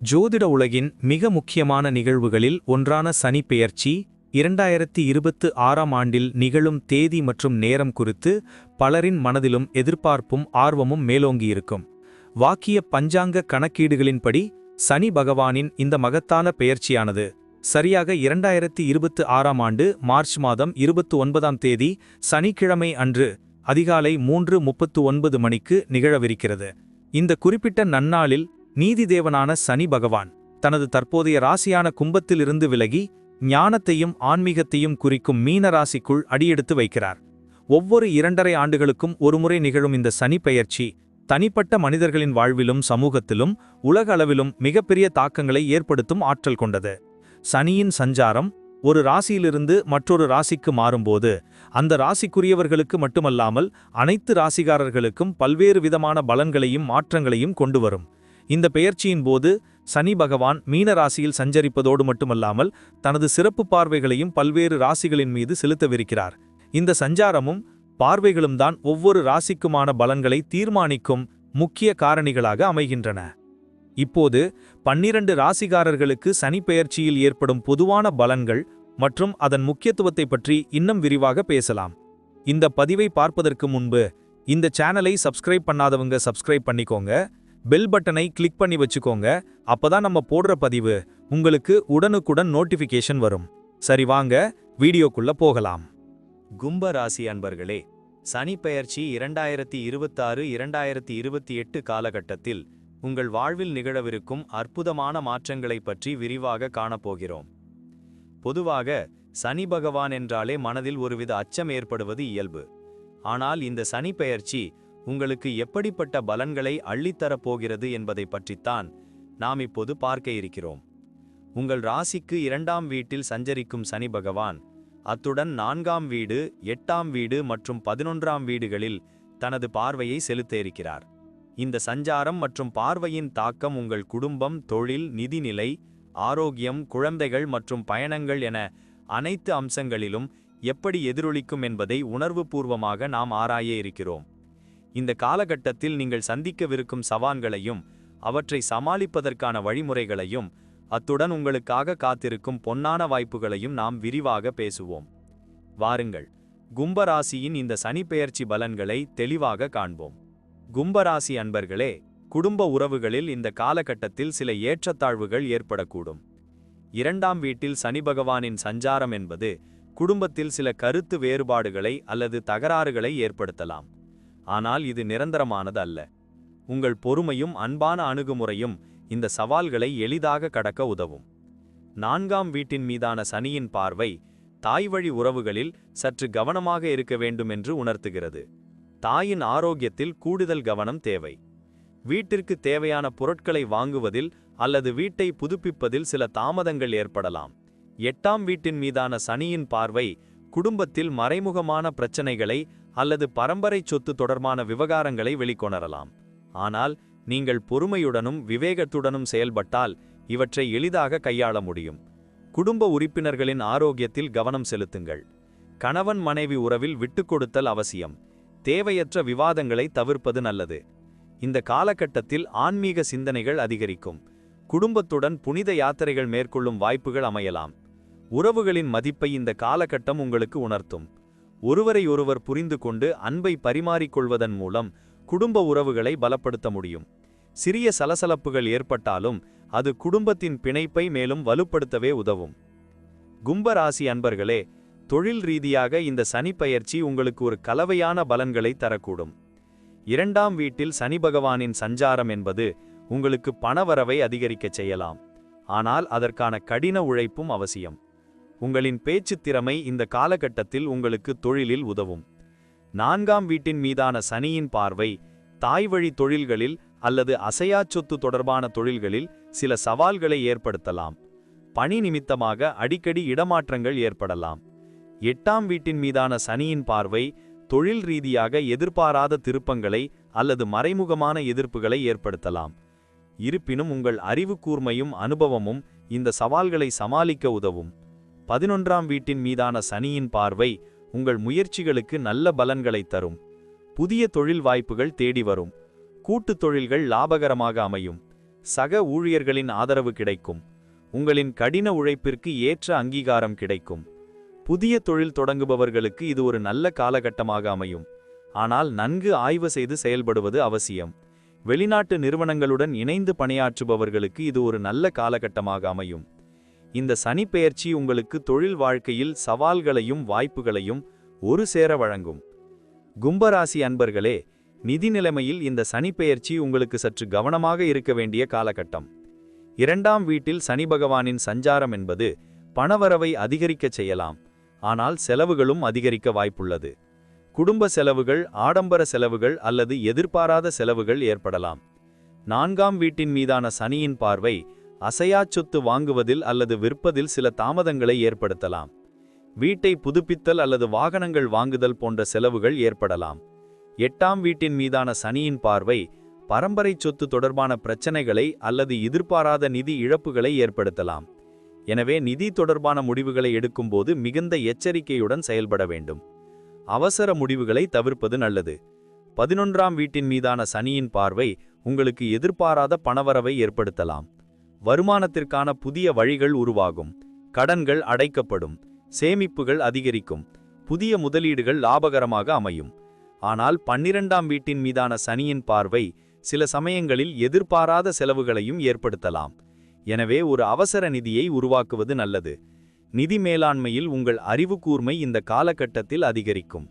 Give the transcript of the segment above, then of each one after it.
ஜோதிட உலகின் மிக முக்கியமான நிகழ்வுகளில் ஒன்றான சனி பெயர்ச்சி இரண்டாயிரத்தி இருபத்து ஆறாம் ஆண்டில் நிகழும் தேதி மற்றும் நேரம் குறித்து பலரின் மனதிலும் எதிர்பார்ப்பும் ஆர்வமும் மேலோங்கியிருக்கும். வாக்கிய பஞ்சாங்க கணக்கீடுகளின்படி சனி பகவானின் இந்த மகத்தான பெயர்ச்சியானது சரியாக இரண்டாயிரத்தி இருபத்து ஆறாம் ஆண்டு மார்ச் மாதம் இருபத்து ஒன்பதாம் தேதி சனிக்கிழமை அன்று அதிகாலை மூன்று முப்பத்து ஒன்பது மணிக்கு நிகழவிருக்கிறது. இந்த குறிப்பிட்ட நன்னாளில் நீதிதேவனான சனி பகவான் தனது தற்போதைய ராசியான கும்பத்திலிருந்து விலகி ஞானத்தையும் ஆன்மீகத்தையும் குறிக்கும் மீன ராசிக்குள் அடியெடுத்து வைக்கிறார். ஒவ்வொரு இரண்டரை ஆண்டுகளுக்கும் ஒருமுறை நிகழும் இந்த சனி பெயர்ச்சி தனிப்பட்ட மனிதர்களின் வாழ்விலும் சமூகத்திலும் உலக அளவிலும் மிகப்பெரிய தாக்கங்களை ஏற்படுத்தும் ஆற்றல் கொண்டது. சனியின் சஞ்சாரம் ஒரு ராசியிலிருந்து மற்றொரு ராசிக்கு மாறும்போது அந்த ராசிக்குரியவர்களுக்கு மட்டுமல்லாமல் அனைத்து ராசிகாரர்களுக்கும் பல்வேறு விதமான பலன்களையும் மாற்றங்களையும் கொண்டு வரும். இந்த பெயர்ச்சியின் போது சனி பகவான் மீன ராசியில் சஞ்சரிப்பதோடு மட்டுமல்லாமல் தனது சிறப்பு பார்வைகளையும் பல்வேறு ராசிகளின் மீது செலுத்தவிருக்கிறார். இந்த சஞ்சாரமும் பார்வைகளும் தான் ஒவ்வொரு ராசிக்குமான பலன்களை தீர்மானிக்கும் முக்கிய காரணிகளாக அமைகின்றன. இப்போது பன்னிரண்டு ராசிகாரர்களுக்கு சனி பெயர்ச்சியில் ஏற்படும் பொதுவான பலன்கள் மற்றும் அதன் முக்கியத்துவத்தை பற்றி இன்னும் விரிவாக பேசலாம். இந்த பதிவை பார்ப்பதற்கு முன்பு இந்த சேனலை சப்ஸ்கிரைப் பண்ணாதவங்க சப்ஸ்கிரைப் பண்ணிக்கோங்க. பெல் பட்டனை கிளிக் பண்ணி வச்சுக்கோங்க. அப்பதான் நம்ம போடுற பதிவு உங்களுக்கு உடனுக்குடன் நோட்டிஃபிகேஷன் வரும். சரி வாங்க வீடியோக்குள்ள போகலாம். கும்ப ராசி அன்பர்களே சனி பெயர்ச்சி இரண்டாயிரத்தி இருபத்தாறு இரண்டாயிரத்தி இருபத்தி எட்டு காலகட்டத்தில் உங்கள் வாழ்வில் நிகழவிருக்கும் அற்புதமான மாற்றங்களைப் பற்றி விரிவாக காணப்போகிறோம். பொதுவாக சனி பகவான் என்றாலே மனதில் ஒருவித அச்சம் ஏற்படுவது இயல்பு. ஆனால் இந்த சனி பெயர்ச்சி உங்களுக்கு எப்படிப்பட்ட பலன்களை அள்ளித்தரப் போகிறது என்பதை பற்றித்தான் நாம் இப்போது பார்க்க இருக்கிறோம். உங்கள் ராசிக்கு இரண்டாம் வீட்டில் சஞ்சரிக்கும் சனி பகவான் அத்துடன் நான்காம் வீடு எட்டாம் வீடு மற்றும் பதினொன்றாம் வீடுகளில் தனது பார்வையை செலுத்த இருக்கிறார் இந்த சஞ்சாரம் மற்றும் பார்வையின் தாக்கம் உங்கள் குடும்பம் தொழில் நிதிநிலை ஆரோக்கியம் குழந்தைகள் மற்றும் பயணங்கள் என அனைத்து அம்சங்களிலும் எப்படி எதிரொலிக்கும் என்பதை உணர்வுபூர்வமாக நாம் ஆராய இருக்கிறோம் இந்த காலகட்டத்தில் நீங்கள் சந்திக்கவிருக்கும் சவான்களையும் அவற்றை சமாளிப்பதற்கான வழிமுறைகளையும் அத்துடன் உங்களுக்காக காத்திருக்கும் பொன்னான வாய்ப்புகளையும் நாம் விரிவாக பேசுவோம். வாருங்கள். கும்பராசியின் இந்த சனிப்பெயர்ச்சி பலன்களை தெளிவாக காண்போம். கும்பராசி அன்பர்களே குடும்ப உறவுகளில் இந்த காலகட்டத்தில் சில ஏற்றத்தாழ்வுகள் ஏற்படக்கூடும். இரண்டாம் வீட்டில் சனி பகவானின் சஞ்சாரம் என்பது குடும்பத்தில் சில கருத்து வேறுபாடுகளை அல்லது தகராறுகளை ஏற்படுத்தலாம். ஆனால் இது நிரந்தரமானது அல்ல உங்கள் பொறுமையும் அன்பான அணுகுமுறையும் இந்த சவால்களை எளிதாக கடக்க உதவும். நான்காம் வீட்டின் மீதான சனியின் பார்வை தாய்வழி உறவுகளில் சற்று கவனமாக இருக்க வேண்டும் என்று உணர்த்துகிறது. தாயின் ஆரோக்கியத்தில் கூடுதல் கவனம் தேவை. வீட்டிற்கு தேவையான பொருட்களை வாங்குவதில் அல்லது வீட்டை புதுப்பிப்பதில் சில தாமதங்கள் ஏற்படலாம். எட்டாம் வீட்டின் மீதான சனியின் பார்வை குடும்பத்தில் மறைமுகமான பிரச்சனைகளை அல்லது பரம்பரை சொத்து தொடர்பான விவகாரங்களை வெளிக்கொணரலாம். ஆனால் நீங்கள் பொறுமையுடனும் விவேகத்துடனும் செயல்பட்டால் இவற்றை எளிதாக கையாள முடியும். குடும்ப உறுப்பினர்களின் ஆரோக்கியத்தில் கவனம் செலுத்துங்கள். கணவன் மனைவி உறவில் விட்டுக்கொடுத்தல் அவசியம். தேவையற்ற விவாதங்களை தவிர்ப்பது நல்லது. இந்த காலகட்டத்தில் ஆன்மீக சிந்தனைகள் அதிகரிக்கும். குடும்பத்துடன் புனித யாத்திரைகள் மேற்கொள்ளும் வாய்ப்புகள் அமையலாம். உறவுகளின் மதிப்பை இந்த காலகட்டம் உங்களுக்கு உணர்த்தும். ஒருவரையொருவர் புரிந்து கொண்டு அன்பை பரிமாறிக்கொள்வதன் மூலம் குடும்ப உறவுகளை பலப்படுத்த முடியும். சிறிய சலசலப்புகள் ஏற்பட்டாலும் அது குடும்பத்தின் பிணைப்பை மேலும் வலுப்படுத்தவே உதவும். கும்பராசி அன்பர்களே தொழில் ரீதியாக இந்த சனி பயிற்சி உங்களுக்கு ஒரு கலவையான பலன்களை தரக்கூடும். இரண்டாம் வீட்டில் சனி பகவானின் சஞ்சாரம் என்பது உங்களுக்கு பணவரவை அதிகரிக்கச் செய்யலாம். ஆனால் அதற்கான கடின உழைப்பும் அவசியம். உங்களின் பேச்சுத் திறமை இந்த காலகட்டத்தில் உங்களுக்கு தொழிலில் உதவும். நான்காம் வீட்டின் மீதான சனியின் பார்வை தாய்வழி தொழில்களில் அல்லது அசையா சொத்து தொடர்பான தொழில்களில் சில சவால்களை ஏற்படுத்தலாம். பணி நிமித்தமாக அடிக்கடி இடமாற்றங்கள் ஏற்படலாம். எட்டாம் வீட்டின் மீதான சனியின் பார்வை தொழில் ரீதியாக எதிர்பாராத திருப்பங்களை அல்லது மறைமுகமான எதிர்ப்புகளை ஏற்படுத்தலாம். இருப்பினும் உங்கள் அறிவு கூர்மையும் அனுபவமும் இந்த சவால்களை சமாளிக்க உதவும். பதினொன்றாம் வீட்டின் மீதான சனியின் பார்வை உங்கள் முயற்சிகளுக்கு நல்ல பலன்களை தரும். புதிய தொழில் வாய்ப்புகள் தேடி வரும். கூட்டுத் தொழில்கள் லாபகரமாக அமையும். சக ஊழியர்களின் ஆதரவு கிடைக்கும். உங்களின் கடின உழைப்பிற்கு ஏற்ற அங்கீகாரம் கிடைக்கும். புதிய தொழில் தொடங்குபவர்களுக்கு இது ஒரு நல்ல காலகட்டமாக அமையும். ஆனால் நன்கு ஆய்வு செய்து செயல்படுவது அவசியம். வெளிநாட்டு நிறுவனங்களுடன் இணைந்து பணியாற்றுபவர்களுக்கு இது ஒரு நல்ல காலகட்டமாக அமையும். இந்த சனி பெயர்ச்சி உங்களுக்கு தொழில் வாழ்க்கையில் சவால்களையும் வாய்ப்புகளையும் ஒரு சேர வழங்கும். கும்பராசி அன்பர்களே நிதி நிலைமையில் இந்த சனி பெயர்ச்சி உங்களுக்கு சற்று கவனமாக இருக்க வேண்டிய காலகட்டம். இரண்டாம் வீட்டில் சனி பகவானின் சஞ்சாரம் என்பது பணவரவை அதிகரிக்கச் செய்யலாம். ஆனால் செலவுகளும் அதிகரிக்க வாய்ப்புள்ளது. குடும்ப செலவுகள் ஆடம்பர செலவுகள் அல்லது எதிர்பாராத செலவுகள் ஏற்படலாம். நான்காம் வீட்டின் மீதான சனியின் பார்வை அசையாச் சொத்து வாங்குவதில் அல்லது விற்பதில் சில தாமதங்களை ஏற்படுத்தலாம். வீட்டை புதுப்பித்தல் அல்லது வாகனங்கள் வாங்குதல் போன்ற செலவுகள் ஏற்படலாம். எட்டாம் வீட்டின் மீதான சனியின் பார்வை பரம்பரை சொத்து தொடர்பான பிரச்சனைகளை அல்லது எதிர்பாராத நிதி இழப்புகளை ஏற்படுத்தலாம். எனவே நிதி தொடர்பான முடிவுகளை எடுக்கும்போது மிகுந்த எச்சரிக்கையுடன் செயல்பட வேண்டும். அவசர முடிவுகளை தவிர்ப்பது நல்லது. பதினொன்றாம் வீட்டின் மீதான சனியின் பார்வை உங்களுக்கு எதிர்பாராத பணவரவை ஏற்படுத்தலாம். வருமானத்திற்கான புதிய வழிகள் உருவாகும். கடன்கள் அடைக்கப்படும். சேமிப்புகள் அதிகரிக்கும். புதிய முதலீடுகள் லாபகரமாக அமையும். ஆனால் பன்னிரண்டாம் வீட்டின் மீதான சனியின் பார்வை சில சமயங்களில் எதிர்பாராத செலவுகளையும் ஏற்படுத்தலாம். எனவே ஒரு அவசர நிதியை உருவாக்குவது நல்லது. நிதி மேலாண்மையில் உங்கள் அறிவு கூர்மை இந்த காலகட்டத்தில் அதிகரிக்கும்.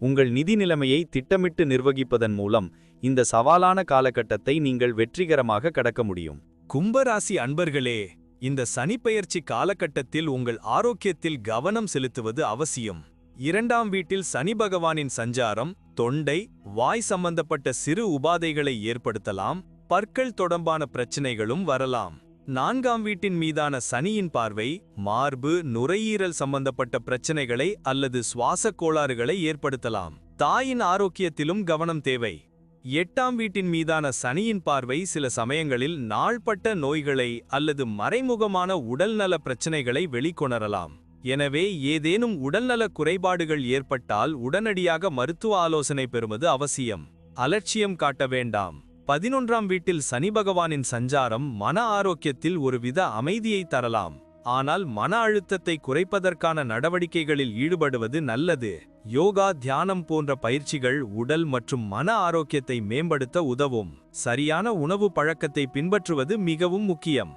உங்கள் நிதி நிலைமையை திட்டமிட்டு நிர்வகிப்பதன் மூலம் இந்த சவாலான காலகட்டத்தை நீங்கள் வெற்றிகரமாக கடக்க முடியும். கும்பராசி அன்பர்களே இந்த சனிப்பெயர்ச்சி காலகட்டத்தில் உங்கள் ஆரோக்கியத்தில் கவனம் செலுத்துவது அவசியம். இரண்டாம் வீட்டில் சனி பகவானின் சஞ்சாரம் தொண்டை வாய் சம்பந்தப்பட்ட சிறு உபாதைகளை ஏற்படுத்தலாம் பற்கள் தொடர்பான பிரச்சினைகளும் வரலாம். நான்காம் வீட்டின் மீதான சனியின் பார்வை மார்பு நுரையீரல் சம்பந்தப்பட்ட பிரச்சனைகளை அல்லது சுவாச கோளாறுகளை ஏற்படுத்தலாம். தாயின் ஆரோக்கியத்திலும் கவனம் தேவை. எட்டாம் வீட்டின் மீதான சனியின் பார்வை சில சமயங்களில் நாள்பட்ட நோய்களை அல்லது மறைமுகமான உடல்நல பிரச்சனைகளை வெளிக்கொணரலாம். எனவே ஏதேனும் உடல்நல குறைபாடுகள் ஏற்பட்டால் உடனடியாக மருத்துவ ஆலோசனை பெறுவது அவசியம். அலட்சியம் காட்ட வேண்டாம். பதினொன்றாம் வீட்டில் சனி பகவானின் சஞ்சாரம் மன ஆரோக்கியத்தில் ஒருவித அமைதியை தரலாம். ஆனால் மன அழுத்தத்தை குறைப்பதற்கான நடவடிக்கைகளில் ஈடுபடுவது நல்லது. யோகா தியானம் போன்ற பயிற்சிகள் உடல் மற்றும் மன ஆரோக்கியத்தை மேம்படுத்த உதவும். சரியான உணவு பழக்கத்தை பின்பற்றுவது மிகவும் முக்கியம்.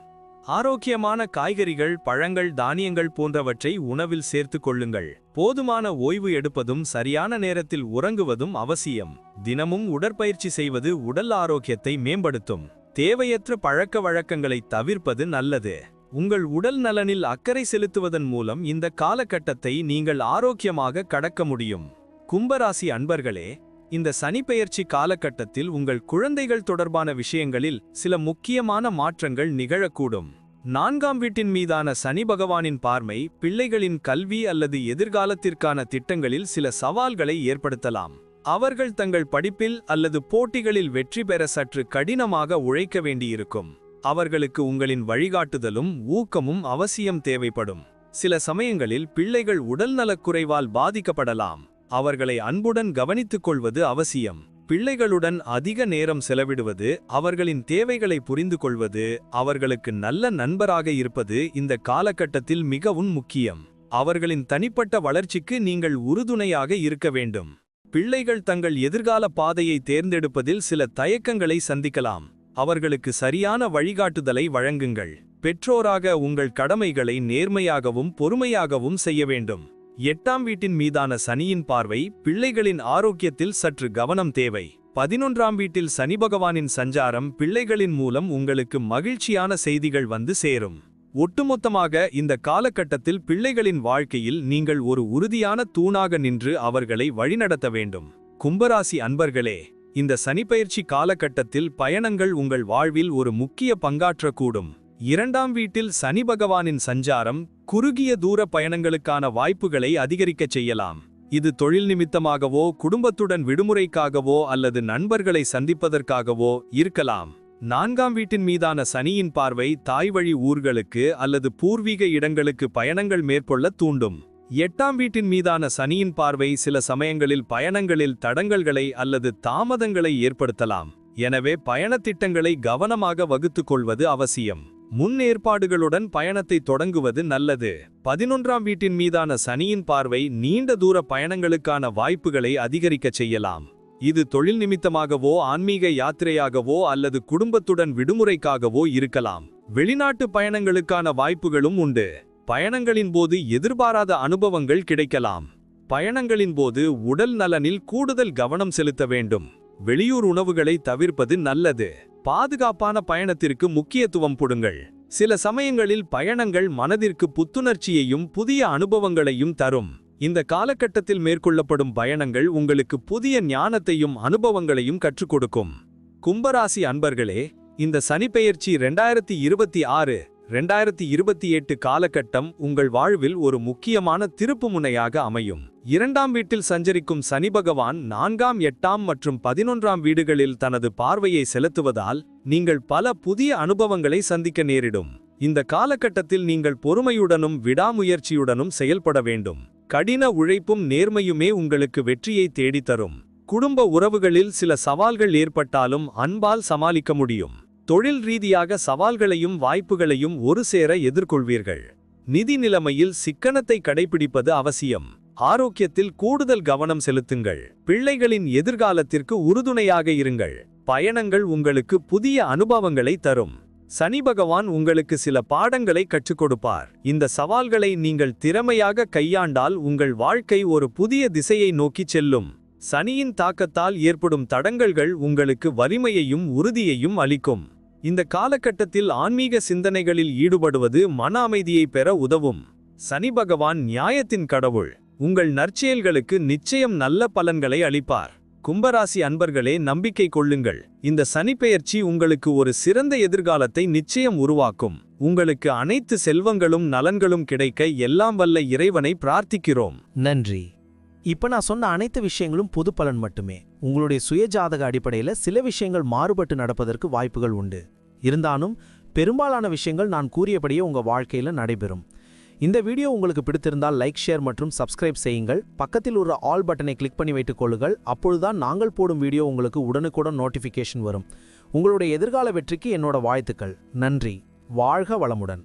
ஆரோக்கியமான காய்கறிகள் பழங்கள் தானியங்கள் போன்றவற்றை உணவில் சேர்த்து கொள்ளுங்கள். போதுமான ஓய்வு எடுப்பதும் சரியான நேரத்தில் உறங்குவதும் அவசியம். தினமும் உடற்பயிற்சி செய்வது உடல் ஆரோக்கியத்தை மேம்படுத்தும். தேவையற்ற பழக்க வழக்கங்களை தவிர்ப்பது நல்லது. உங்கள் உடல் நலனில் அக்கறை செலுத்துவதன் மூலம் இந்த காலகட்டத்தை நீங்கள் ஆரோக்கியமாக கடக்க முடியும். கும்பராசி அன்பர்களே இந்த சனிப்பெயர்ச்சி காலகட்டத்தில் உங்கள் குழந்தைகள் தொடர்பான விஷயங்களில் சில முக்கியமான மாற்றங்கள் நிகழக்கூடும். நான்காம் வீட்டின் மீதான சனி பகவானின் பார்மை பிள்ளைகளின் கல்வி அல்லது எதிர்காலத்திற்கான திட்டங்களில் சில சவால்களை ஏற்படுத்தலாம். அவர்கள் தங்கள் படிப்பில் அல்லது போட்டிகளில் வெற்றி பெற சற்று கடினமாக உழைக்க வேண்டியிருக்கும். அவர்களுக்கு உங்களின் வழிகாட்டுதலும் ஊக்கமும் அவசியம் தேவைப்படும். சில சமயங்களில் பிள்ளைகள் உடல்நலக்குறைவால் பாதிக்கப்படலாம். அவர்களை அன்புடன் கவனித்துக் கொள்வது அவசியம். பிள்ளைகளுடன் அதிக நேரம் செலவிடுவது அவர்களின் தேவைகளை புரிந்து கொள்வது அவர்களுக்கு நல்ல நண்பராக இருப்பது இந்த காலகட்டத்தில் மிகவும் முக்கியம். அவர்களின் தனிப்பட்ட வளர்ச்சிக்கு நீங்கள் உறுதுணையாக இருக்க வேண்டும். பிள்ளைகள் தங்கள் எதிர்கால பாதையை தேர்ந்தெடுப்பதில் சில தயக்கங்களை சந்திக்கலாம். அவர்களுக்கு சரியான வழிகாட்டுதலை வழங்குங்கள். பெற்றோராக உங்கள் கடமைகளை நேர்மையாகவும் பொறுமையாகவும் செய்ய வேண்டும். எட்டாம் வீட்டின் மீதான சனியின் பார்வை பிள்ளைகளின் ஆரோக்கியத்தில் சற்று கவனம் தேவை. பதினொன்றாம் வீட்டில் சனி பகவானின் சஞ்சாரம் பிள்ளைகளின் மூலம் உங்களுக்கு மகிழ்ச்சியான செய்திகள் வந்து சேரும். ஒட்டுமொத்தமாக இந்த காலகட்டத்தில் பிள்ளைகளின் வாழ்க்கையில் நீங்கள் ஒரு உறுதியான தூணாக நின்று அவர்களை வழிநடத்த வேண்டும். கும்பராசி அன்பர்களே இந்த சனிப்பயிற்சி காலகட்டத்தில் பயணங்கள் உங்கள் வாழ்வில் ஒரு முக்கிய பங்காற்றக்கூடும். இரண்டாம் வீட்டில் சனி பகவானின் சஞ்சாரம் குறுகிய தூர பயணங்களுக்கான வாய்ப்புகளை அதிகரிக்கச் செய்யலாம். இது தொழில் நிமித்தமாகவோ குடும்பத்துடன் விடுமுறைக்காகவோ அல்லது நண்பர்களை சந்திப்பதற்காகவோ இருக்கலாம். நான்காம் வீட்டின் மீதான சனியின் பார்வை தாய்வழி ஊர்களுக்கு அல்லது பூர்வீக இடங்களுக்கு பயணங்கள் மேற்கொள்ள தூண்டும். எட்டாம் வீட்டின் மீதான சனியின் பார்வை சில சமயங்களில் பயணங்களில் தடங்கல்களை அல்லது தாமதங்களை ஏற்படுத்தலாம். எனவே பயணத் திட்டங்களை கவனமாக வகுத்துக் கொள்வது அவசியம். முன்னேற்பாடுகளுடன் பயணத்தை தொடங்குவது நல்லது. பதினொன்றாம் வீட்டின் மீதான சனியின் பார்வை நீண்ட தூர பயணங்களுக்கான வாய்ப்புகளை அதிகரிக்கச் செய்யலாம். இது தொழில் நிமித்தமாகவோ ஆன்மீக யாத்திரையாகவோ அல்லது குடும்பத்துடன் விடுமுறைக்காகவோ இருக்கலாம். வெளிநாட்டு பயணங்களுக்கான வாய்ப்புகளும் உண்டு. பயணங்களின் போது எதிர்பாராத அனுபவங்கள் கிடைக்கலாம். பயணங்களின் போது உடல் நலனில் கூடுதல் கவனம் செலுத்த வேண்டும். வெளியூர் உணவுகளை தவிர்ப்பது நல்லது. பாதுகாப்பான பயணத்திற்கு முக்கியத்துவம் கொடுங்கள். சில சமயங்களில் பயணங்கள் மனதிற்கு புத்துணர்ச்சியையும் புதிய அனுபவங்களையும் தரும். இந்த காலகட்டத்தில் மேற்கொள்ளப்படும் பயணங்கள் உங்களுக்கு புதிய ஞானத்தையும் அனுபவங்களையும் கற்றுக் கொடுக்கும். கும்பராசி அன்பர்களே இந்த சனிப்பெயர்ச்சி ரெண்டாயிரத்தி இருபத்தி ஆறு ரெண்டாயிரத்தி இருபத்தி எட்டு காலகட்டம் உங்கள் வாழ்வில் ஒரு முக்கியமான திருப்புமுனையாக அமையும். இரண்டாம் வீட்டில் சஞ்சரிக்கும் சனி பகவான் நான்காம் எட்டாம் மற்றும் பதினொன்றாம் வீடுகளில் தனது பார்வையை செலுத்துவதால் நீங்கள் பல புதிய அனுபவங்களை சந்திக்க நேரிடும். இந்த காலகட்டத்தில் நீங்கள் பொறுமையுடனும் விடாமுயற்சியுடனும் செயல்பட வேண்டும். கடின உழைப்பும் நேர்மையுமே உங்களுக்கு வெற்றியை தேடித்தரும். குடும்ப உறவுகளில் சில சவால்கள் ஏற்பட்டாலும் அன்பால் சமாளிக்க முடியும். தொழில் ரீதியாக சவால்களையும் வாய்ப்புகளையும் ஒரு சேர எதிர்கொள்வீர்கள். நிதி நிலைமையில் சிக்கனத்தை கடைபிடிப்பது அவசியம். ஆரோக்கியத்தில் கூடுதல் கவனம் செலுத்துங்கள். பிள்ளைகளின் எதிர்காலத்திற்கு உறுதுணையாக இருங்கள். பயணங்கள் உங்களுக்கு புதிய அனுபவங்களை தரும். சனி பகவான் உங்களுக்கு சில பாடங்களை கற்றுக் கொடுப்பார் இந்த சவால்களை நீங்கள் திறமையாக கையாண்டால் உங்கள் வாழ்க்கை ஒரு புதிய திசையை நோக்கிச் செல்லும். சனியின் தாக்கத்தால் ஏற்படும் தடங்கல்கள் உங்களுக்கு வலிமையையும் உறுதியையும் அளிக்கும். இந்த காலகட்டத்தில் ஆன்மீக சிந்தனைகளில் ஈடுபடுவது மன அமைதியை பெற உதவும். சனி பகவான் நியாயத்தின் கடவுள். உங்கள் நற்செயல்களுக்கு நிச்சயம் நல்ல பலன்களை அளிப்பார். கும்பராசி அன்பர்களே நம்பிக்கை கொள்ளுங்கள். இந்த சனிப்பெயர்ச்சி உங்களுக்கு ஒரு சிறந்த எதிர்காலத்தை நிச்சயம் உருவாக்கும். உங்களுக்கு அனைத்து செல்வங்களும் நலன்களும் கிடைக்க எல்லாம் வல்ல இறைவனை பிரார்த்திக்கிறோம். நன்றி. இப்போ நான் சொன்ன அனைத்து விஷயங்களும் பொது பலன் மட்டுமே. உங்களுடைய சுயஜாதக அடிப்படையில் சில விஷயங்கள் மாறுபட்டு நடப்பதற்கு வாய்ப்புகள் உண்டு. இருந்தாலும் பெரும்பாலான விஷயங்கள் நான் கூறியபடியே உங்கள் வாழ்க்கையில் நடைபெறும். இந்த வீடியோ உங்களுக்கு பிடித்திருந்தால் லைக் ஷேர் மற்றும் சப்ஸ்கிரைப் செய்யுங்கள். பக்கத்தில் உள்ள ஆல் பட்டனை கிளிக் பண்ணி வைத்துக் கொள்ளுங்கள். அப்பொழுதுதான் நாங்கள் போடும் வீடியோ உங்களுக்கு உடனுக்குடன் நோட்டிஃபிகேஷன் வரும். உங்களுடைய எதிர்கால வெற்றிக்கு என்னோட வாழ்த்துக்கள். நன்றி. வாழ்க வளமுடன்.